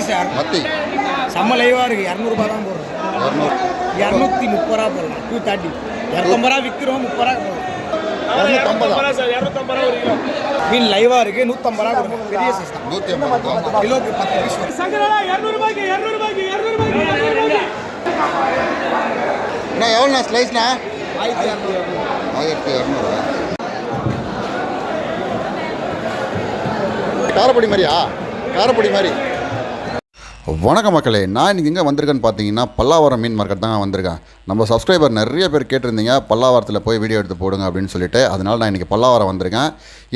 மத்தி சார். மத்தி. செம்ம லைவாக இருக்குது இரநூறுபா தான் போடுறோம். இரநூறு. இரநூத்தி முப்பது ரூபா போடலாம் டூ தேர்ட்டி இரநூத்தம்பது ரூபா விற்கிறோம் முப்பது ரூபா இரநூத்தம்பதா மீன் லைவாக இருக்குது நூற்றம்பது ரூபா கொடுக்கும் பெரிய சைஸ் தான். நூற்றி ஐம்பது ரூபா. கிலோக்கு பத்து பீஸ் அண்ணா எவ்வளோண்ணா ஸ்லைஸ்ண்ணா ஆயிரத்தி இரநூறு ஆயிரத்தி இரநூறு. காரப்பொடி மாதிரியா? காரப்பொடி மாதிரி. வணக்கம் மக்களே நான் இன்றைக்கி எங்கே வந்திருக்கேன்னு பார்த்தீங்கன்னா பல்லாவரம் மீன் மார்க்கெட் தான் வந்திருக்கேன். நம்ம சப்ஸ்கிரைபர் நிறைய பேர் கேட்டிருந்தீங்க பல்லாவரத்தில் போய் வீடியோ எடுத்து போடுங்க அப்படின்னு சொல்லிட்டு. அதனால் நான் இன்றைக்கி பல்லாவரம் வந்திருக்கேன்.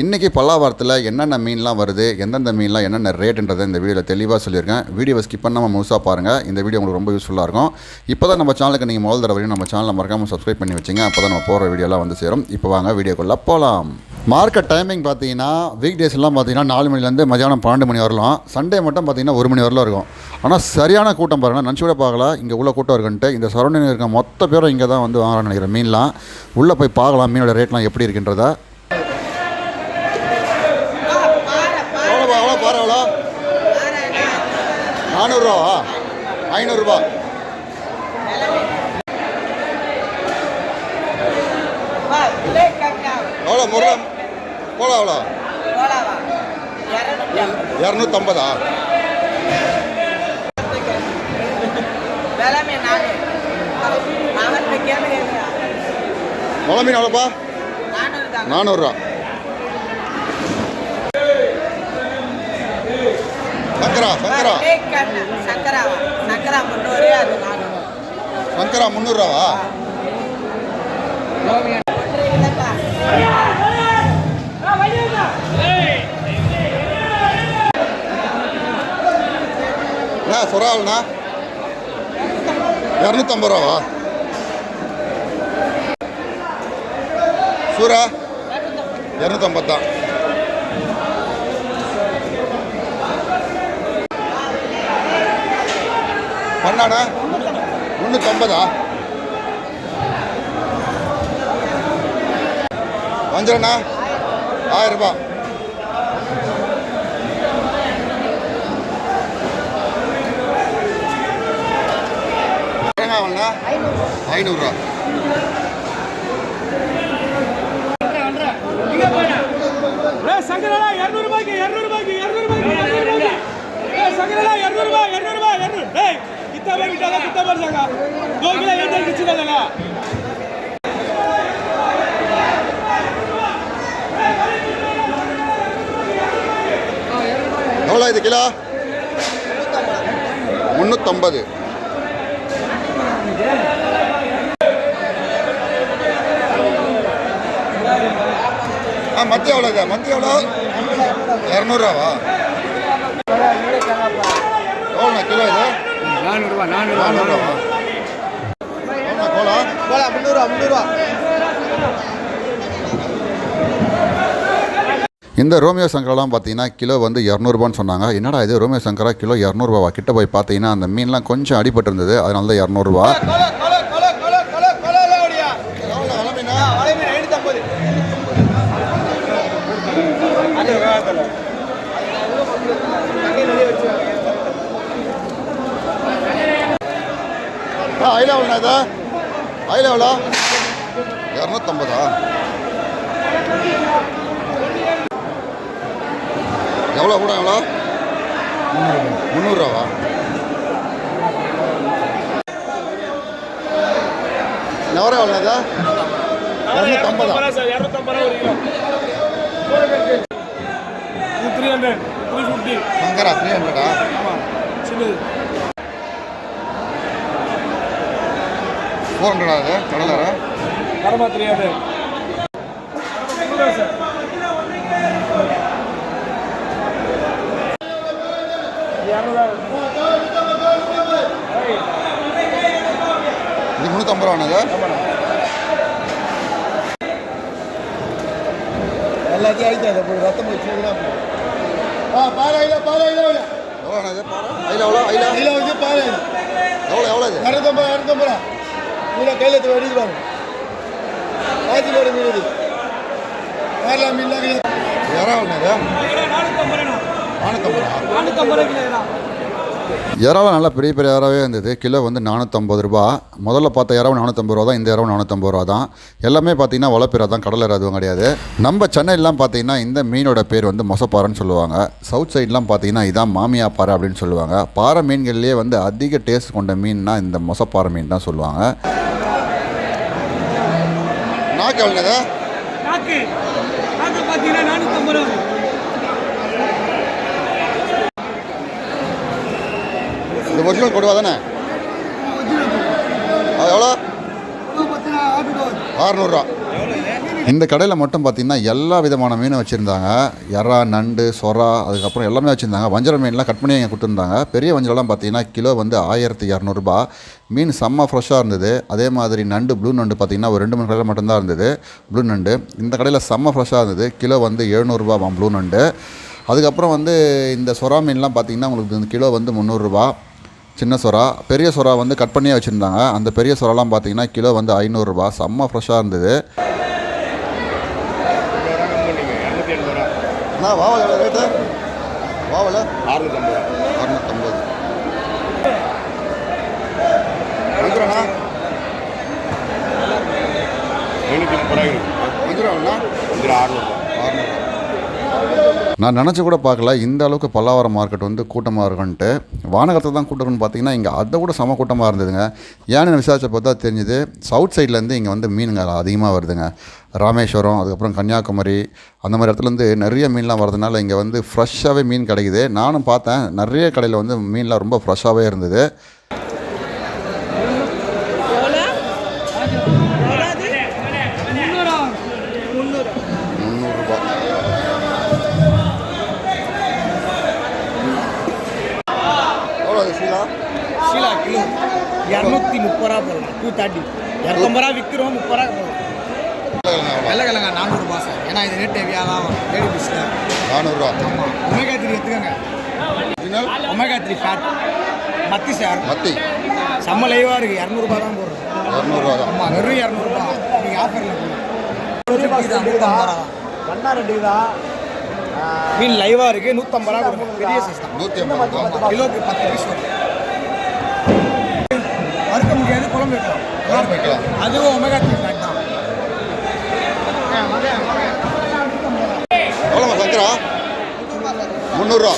இன்றைக்கி பல்லாவரத்தில் என்னென்ன மீன்லாம் வருது எந்தெந்த மீன்லாம் என்னென்ன ரேட்டுன்றதை இந்த வீடியோவில் தெளிவாக சொல்லியிருக்கேன். வீடியோவை ஸ்கிப் பண்ணாமல் முழுசாக பாருங்கள் இந்த வீடியோ உங்களுக்கு ரொம்ப யூஸ்ஃபுல்லாக இருக்கும். இப்போ தான் நம்ம சேனலுக்கு நீங்கள் முதல் தடவை நம்ம சேனலை மறக்காமல் சப்ஸ்கிரைப் பண்ணி வச்சுங்க. அப்போ தான் நம்ம போகிற வீடியோலாம் வந்து சேரும். இப்போ வாங்க வீடியோக்குள்ளே போகலாம் மார்க்கெட் டைமிங் பார்த்தீங்கன்னா வீக் டேஸ்லாம் பார்த்தீங்கன்னா நாலு மணிலேருந்து மதியானம் பன்னெண்டு மணி வரலாம். சண்டே மட்டும் பார்த்தீங்கன்னா ஒரு மணி வரலாம் இருக்கும். ஆனால் சரியான கூட்டம் பாருங்கள் நினச்சி கூட பார்க்கல. இங்கே உள்ள கூட்டம் இருக்குன்ட்டு இந்த சரௌண்டிங் இருக்க மொத்த பேரும் இங்கே தான் வந்து வாங்குறான்னு நினைக்கிறேன் மீன்லாம். உள்ளே போய் பார்க்கலாம் மீனோட ரேட்லாம் எப்படி இருக்குன்றத. நானூறுரூவா? ஐநூறுரூவா. எவ்வளோ முருகன்? எவ்வளோ இரநூத்தம்பதா? முளை மீன் எவ்வளோப்பா? நானூறுரூவா. சங்கரா சங்கரா சங்கரா முந்நூறுரூவா அண்ணா சுறாவல்ண்ணா இரநூத்தம்பது ரூபாவா? சுறா இரநூத்தம்பது தான். பண்ணாண்ணா முந்நூற்றம்பதா வஞ்சிரண்ணா? ஆயிரம் ரூபாய் ஐநூறுரூவா. சங்கரலா இரநூறுபாய்க்கு இரநூறுபாய்க்கு இரநூறுபாய்க்கு இரநூறுபாய்க்கு. சங்கரலா இரநூறுபா இரநூறுபா இரநூறு. டேய் இத்தனை விட்டாங்க இத்தனை வருஷங்க கோகில எழுதி வச்சுக்காதங்க எவ்வளோ இது கிலோ? முந்நூற்றம்பது ஆ மத்தி எவ்வளோ இது மத்தி எவ்வளோ இரநூறுவா எவ்வளோண்ணா கிலோ இது? நானூறுரூவா நானூறுவா. எவ்வளோண்ணா கோலா? போலாம் முந்நூறுரூவா முந்நூறுரூவா இந்த ரோமியோ சங்கரெல்லாம் பார்த்தீங்கன்னா கிலோ வந்து இரநூறுபான்னு சொன்னாங்க. என்னடா இது? ரோமியோ சங்கரா கிலோ இரநூறுபாவா கிட்ட போய் பார்த்தீங்கன்னா அந்த மீன்லாம் கொஞ்சம் அடிபட்டு இருந்தது அதனால தான் இரநூறுபா கொலை கொலை கொலை கொலை கொலை கொலை ஓடியா எவ்வளோ விலை மீனா வலை மீன் ஐநூற்றம்பது ஐல எவ்வளோண்ணா இது. ஐல எவ்வளோ இரநூத்தம்பதா? எவ்வளோ கூட எவ்வளோ முந்நூறுரூவா எவ்வளோ எவ்வளோ இது? இரநூத்தம்பதா? Three hundred three fifty Shankara three ஹண்ட்ரடா சின்னது. ஃபோர் ஹண்ட்ரடா இது கடலரா கடமா த்ரீ ஹண்ட்ரட் சார் இது முந்நூற்றம்பது ரூபாண்ணது எல்லாத்தையும் அதை ரத்தம் பாரு ஐயா பாரு ஐயா எவ்வளோண்ணா இது ஐல எவ்வளோ ஐல? ஐயா வந்து பாரு எவ்வளோ எவ்வளோ இரநூத்தம்பது இரநூத்தம்பது ரூபா. மீனை கையில் எடுத்து வெடிச்சு பாருங்க காய்ச்சி போட மீன் இது கேரளா மீன்லாம் இறா நானூற்றம்பது ரூபா நானூற்றம்பது ரூபா நானூற்றம்பது ரூபா நல்லா பெரிய பெரிய இறாவே இருந்தது. கிலோ வந்து நானூற்றம்பது ரூபா. முதல்ல பார்த்த இறாவும் நானூற்றம்பது ரூபா தான். இந்த இறாவும் நானூற்றம்பது ரூபா தான். எல்லாமே பார்த்தீங்கன்னா வளப்பிறா தான். கடல் இறா எதுவும் கிடையாது. நம்ம சென்னையிலாம் பார்த்தீங்கன்னா இந்த மீனோட பேர் வந்து மொசப்பாறைன்னு சொல்லுவாங்க. சவுத் சைட்லாம் பார்த்தீங்கன்னா இதான் மாமியா பாறை அப்படின்னு சொல்லுவாங்க. பாறை மீன்கள்லேயே வந்து அதிக டேஸ்ட் கொண்ட மீன்னா இந்த மொசப்பாறை மீன் தான் சொல்லுவாங்க. நான் எவ்வளோது நாக்கு நாக்கு பார்த்தீங்கன்னா நானூற்றம்பது ரூபா ஒரிஜினல் கொடுவா தானே? அது எவ்வளோ? அறநூறுவா இந்த கடையில் மட்டும் பார்த்தீங்கன்னா எல்லா விதமான மீனும் வச்சுருந்தாங்க. எறா நண்டு சொரா அதுக்கப்புறம் எல்லாமே வச்சுருந்தாங்க. வஞ்சரம் மீன்லாம் கட் பண்ணி கொடுத்துருந்தாங்க. பெரிய வஞ்சரெல்லாம் பார்த்தீங்கன்னா கிலோ வந்து ஆயிரத்தி இரநூறுபா. மீன் செம்ம ஃப்ரெஷ்ஷாக இருந்தது. அதே மாதிரி நண்டு ப்ளூ நண்டு பார்த்தீங்கன்னா ஒரு ரெண்டு மூணு கடையில் மட்டும்தான் இருந்தது. ப்ளூ நண்டு. இந்த கடையில் செம்ம ஃப்ரெஷ்ஷாக இருந்தது. கிலோ வந்து எழுநூறுபா ப்ளூ நண்டு. அதுக்கப்புறம் வந்து இந்த சொரா மீன்லாம் பார்த்தீங்கன்னா உங்களுக்கு கிலோ வந்து முந்நூறுரூபா. சின்ன சொரா பெரிய சொரா வந்து கட் பண்ணியே வச்சுருந்தாங்க. அந்த பெரிய சொராலாம் பார்த்தீங்கன்னா கிலோ வந்து ஐநூறுரூபா செம்ம ஃப்ரெஷ்ஷாக இருந்தது. எவ்வளோ ரேட்டு? வாவல்? அறுநூத்தம்பது நான் நினச்சி கூட பார்க்கல. இந்த அளவுக்கு பல்லாவரம் மார்க்கெட் வந்து கூட்டமாக இருக்குன்ட்டு. வானகத்தை தான் கூட்டம்னு பார்த்தீங்கன்னா இங்கே அதை கூட செம கூட்டமாக இருந்ததுங்க. ஏன்னு விசாரிச்ச பார்த்தா தெரிஞ்சுது சவுத் சைட்லேருந்து இங்கே வந்து மீனுங்க அதிகமாக வருதுங்க. ராமேஸ்வரம் அதுக்கப்புறம் கன்னியாகுமரி அந்த மாதிரி இடத்துலேருந்து நிறைய மீன்லாம் வரதுனால இங்கே வந்து ஃப்ரெஷ்ஷாகவே மீன் கிடைக்குது. நானும் பார்த்தேன் நிறைய கடையில் வந்து மீன்லாம் ரொம்ப ஃப்ரெஷ்ஷாகவே இருந்தது. இரநூத்தி முப்பது ரூபா போடலாம். டூ தேர்ட்டி இரநூத்தம்பது ரூபா விற்கிறோம் முப்பது ரூபா போடலாம். வெள்ளைக்கிழங்க நானூறுபா சார். ஏன்னா இது ரேட் ஹெவியாக தான் லேடி பிஸ்ல நானூறுரூவா ஆமாம் ஒமேகா த்ரீ எடுத்துக்கோங்க. ஒமேகா த்ரீ ஃபேட் மத்தி சார். மத்தி. செம்ம லைவாக இருக்குது இரநூறுபா தான் போடுறோம். இரநூறுவா தான். ஆமாம் வெறும் இரநூறுபா. நீங்கள் ஆஃபரில் மீன் லைவாக இருக்குது நூற்றம்பது ரூபா கொடுங்க. பெரிய சைஸ் தான். நூற்றி ஐம்பது கிலோக்கு பத்து பீஸ் வரும். குழம்பு வைக்கலாம். அதுவும் ஒமேகா த்ரீ ஃபேட் தான். எவ்வளோமா சங்கரா முந்நூறுரூவா.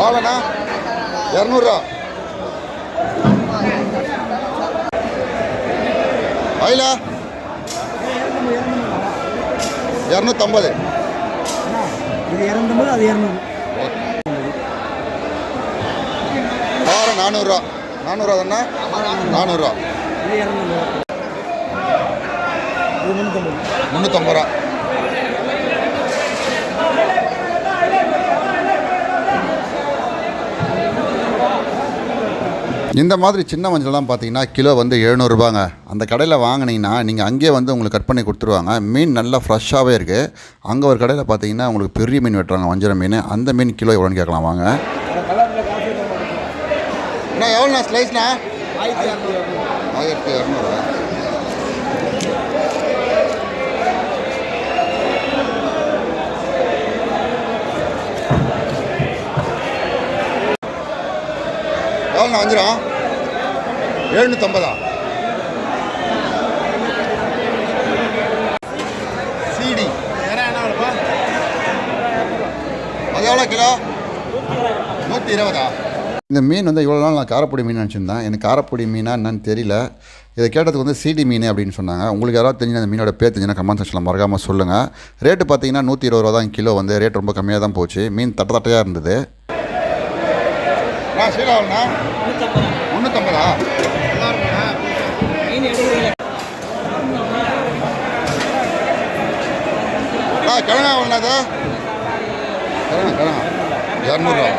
வாழண்ணா இரநூறுவா. இரநூத்தம்பது. இது இரநூத்தம்பது அது இரநூறு வாரம் நானூறுரூவா. நானூறுரூவா தானே? நானூறுரூவா. இது இரநூறு இது முந்நூற்றம்பது முந்நூற்றம்பது ரூபா. இந்த மாதிரி சின்ன மஞ்சள்லாம் பார்த்தீங்கன்னா கிலோ வந்து எழுநூறுபாங்க அந்த கடையில் வாங்கினீங்கன்னா நீங்கள் அங்கேயே வந்து உங்களுக்கு கட் பண்ணி கொடுத்துருவாங்க. மீன் நல்லா ஃப்ரெஷ்ஷாகவே இருக்குது அங்கே ஒரு கடையில் பார்த்தீங்கன்னா உங்களுக்கு பெரிய மீன் வெட்டுறாங்க வஞ்சிர மீன். அந்த மீன் கிலோ எவ்வளோன்னு கேட்கலாம் வாங்க. அண்ணா எவ்வளோண்ணா ஸ்லைஸ்ண்ணா ஆயிரத்தி இரநூறு. எவ்வளோண்ணா வஞ்சிரம் எழுநூற்றம்பதா சிடி அது எவ்வளோ கிலோ? நூற்றி இருபதா? இந்த மீன் வந்து இவ்வளோ நாள் நான் காரப்பொடி மீன் நினச்சிருந்தேன். எனக்கு காரப்பொடி மீனாக என்னன்னு தெரியல. இதை கேட்டதுக்கு வந்து சீடி மீன் அப்படின்னு சொன்னாங்க. உங்களுக்கு யாராவது தெரிஞ்சு அந்த மீனோட பேர் தெரிஞ்சுன்னா கமெண்ட் செக்ஷனில் மறக்காமல் சொல்லுங்கள் ரேட்டு பார்த்தீங்கன்னா நூற்றி இருபது ரூபா தான் கிலோ வந்து. ரேட் ரொம்ப கம்மியாக தான் போச்சு. மீன் தட்ட தட்டையாக இருந்தது. முந்நூற்றம்பதா ஆ கிழங்கா ஒன்றாது கிழங்கா கிழங்கா இரநூறுவா.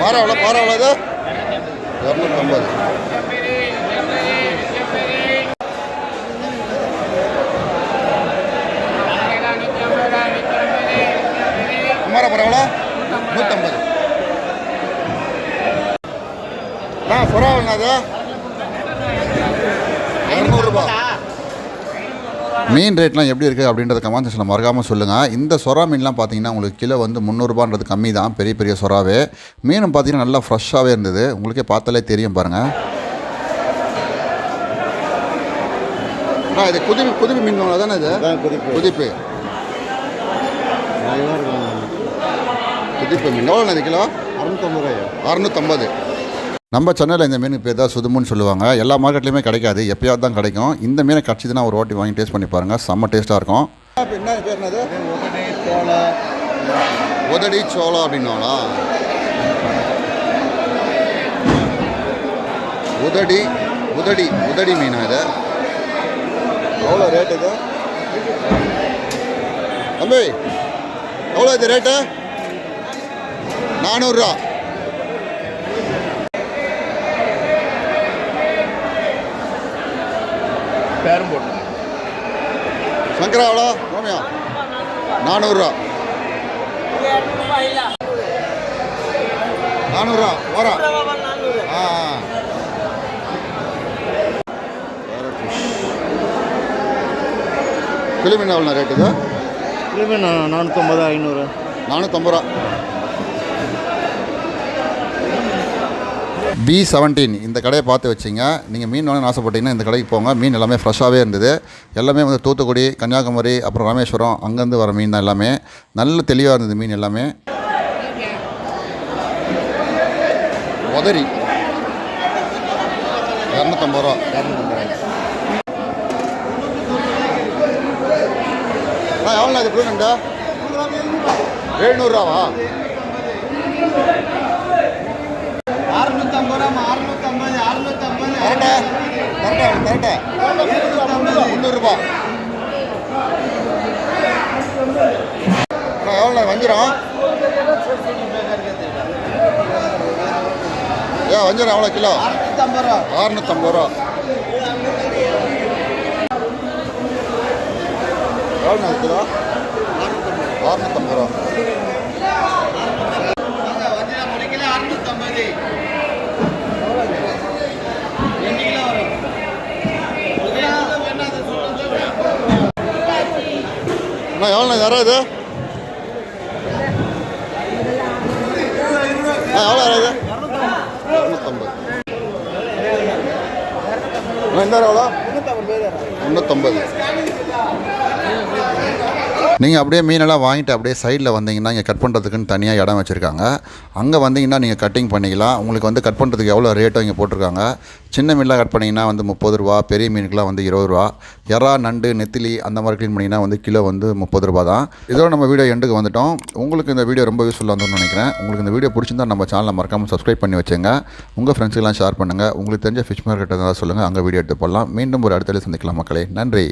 பாறை எவ்வளோ பாறை எவ்வளோ இரநூத்தம்பது. குமாரபுரம் எவ்வளோ நூற்றம்பது அண்ணா சுறா என்னது இரநூறுபா. மீன் ரேட்லாம் எப்படி இருக்குது அப்படின்றத கமெண்ட் செக்ஷனில் மறக்காமல் சொல்லுங்கள் இந்த சொரா மீன்லாம் பார்த்தீங்கன்னா உங்களுக்கு கிலோ வந்து முந்நூறுபான்றது கம்மி தான். பெரிய பெரிய சொராவே மீனும் பார்த்தீங்கன்னா நல்லா ஃப்ரெஷ்ஷாகவே இருந்தது. உங்களுக்கே பார்த்தாலே தெரியும் பாருங்கள் அண்ணா இது குதிப்பு குதிப்பு மீன் தானே இது? குதிப்பு. குதிப்பு குதிப்பு மீன் எவ்வளோ இது கிலோ அறுநூத்தம்பது. ரூபாய் அறுநூத்தம்பது நம்ம சென்னையில் இந்த மீனுக்கு பேர் தான் சுதுமுன்னு சொல்லுவாங்க. எல்லா மார்க்கெட்லேயுமே கிடைக்காது. எப்பயாவது தான் கிடைக்கும். இந்த மீனை கிடச்சிதுன்னா ஒரு வாட்டி வாங்கி டேஸ்ட் பண்ணி பாருங்கள் செம்ம டேஸ்ட்டாக இருக்கும். என்ன பேர் என்னது உதடி சோளம் அப்படின்னாங்களா உதடி உதடி உதடி மீனா இது? எவ்வளோ ரேட்டு இது? தம்பி எவ்வளோ இது ரேட்டு நானூறுரூவா. பேரும் போட்டு. சங்கரா எவ்வளோ? ரோமியா? நானூறுரூவா. நானூறுரூவா. ஓரா ஆ ஆ. வேற fish. கிளி மீன் எவ்வளோ ரேட்டு இது? கிலோமீ நானூற்றம்பது ஐநூறு. நானூற்றம்பது ரூபா. பி செவன்டீன் இந்த கடையை பார்த்து வச்சிங்க. நீங்கள் மீன் வாங்கணும்னு ஆசைப்பட்டீங்கன்னா இந்த கடைக்கு போங்க. மீன் எல்லாமே ஃப்ரெஷ்ஷாகவே இருந்தது. எல்லாமே வந்து தூத்துக்குடி கன்னியாகுமரி அப்புறம் ராமேஸ்வரம் அங்கேருந்து வர மீன் தான் எல்லாமே. நல்ல தெளிவாக இருந்தது மீன் எல்லாமே. உதறி. இரநூத்தம்பது ரூபா. அண்ணா எவ்வளோ இது ப்ளூ நண்டா எழுநூறுரூவா அறுநூத்தம்பது ரூபா அறுநூத்தம்பது அறுநூத்தம்பது கரெக்டா கரெக்டா கரெக்டா. முந்நூறுரூபா. எவ்வளோ வஞ்சிரம்? ஏன் வஞ்சிரம் எவ்வளோ கிலோ? அறுநூத்தம்பது ரூபா. அறுநூத்தம்பது ரூபா. எவ்வளோ கிலோ? அறுநூத்தம்பது ரூபா வஞ்சிரம் ஒரு கிலோ அறுநூத்தம்பது ரெண்டு கிலோ வரும் ஒரு கிலோ வேணா அது சொல்லுங்க அண்ணா எவ்வளோ யாரா இது ஆ எவ்வளோ யாரா இது இரநூத்தம்பது அண்ணா இந்த எவ்வளோ? முந்நூற்றம்பது நீங்கள் அப்படியே மீனெல்லாம் வாங்கிட்டு அப்படியே சைடில் வந்தீங்கன்னா இங்கே கட் பண்ணுறதுக்குன்னு தனியாக இடம் வச்சுருக்காங்க. அங்கே வந்தீங்கன்னா நீங்கள் கட்டிங் பண்ணிக்கலாம். உங்களுக்கு வந்து கட் பண்ணுறதுக்கு எவ்வளோ ரேட்டும் இங்கே போட்டிருக்காங்க? சின்ன மீன்லாம் கட் பண்ணிங்கன்னா வந்து முப்பது ரூபா பெரிய மீனுக்குலாம் வந்து இருபது ரூபா. எறா நண்டு நெத்திலி அந்த மாதிரி க்ளீன் பண்ணிங்கன்னா வந்து கிலோ வந்து முப்பது ரூபா தான். இதோட நம்ம வீடியோ எண்டுக்கு வந்துட்டோம். உங்களுக்கு இந்த வீடியோ ரொம்ப யூஸ்ஃபுல்லாக இருந்தோம்னு நினைக்கிறேன். உங்களுக்கு இந்த வீடியோ பிடிச்சிருந்தா நம்ம சேனலை மறக்காமல் சப்ஸ்கிரைப் பண்ணி வச்சுங்க. உங்கள் ஃப்ரெண்ட்ஸுக்கெல்லாம் ஷேர் பண்ணுங்கள் உங்களுக்கு தெரிஞ்ச ஃபிஷ் மார்க்கெட் ஏதாவது சொல்லுங்கள் அங்கே வீடியோ எடுத்து போடலாம். மீண்டும் ஒரு அடுத்த சந்திக்கலாம் மக்களே. நன்றி.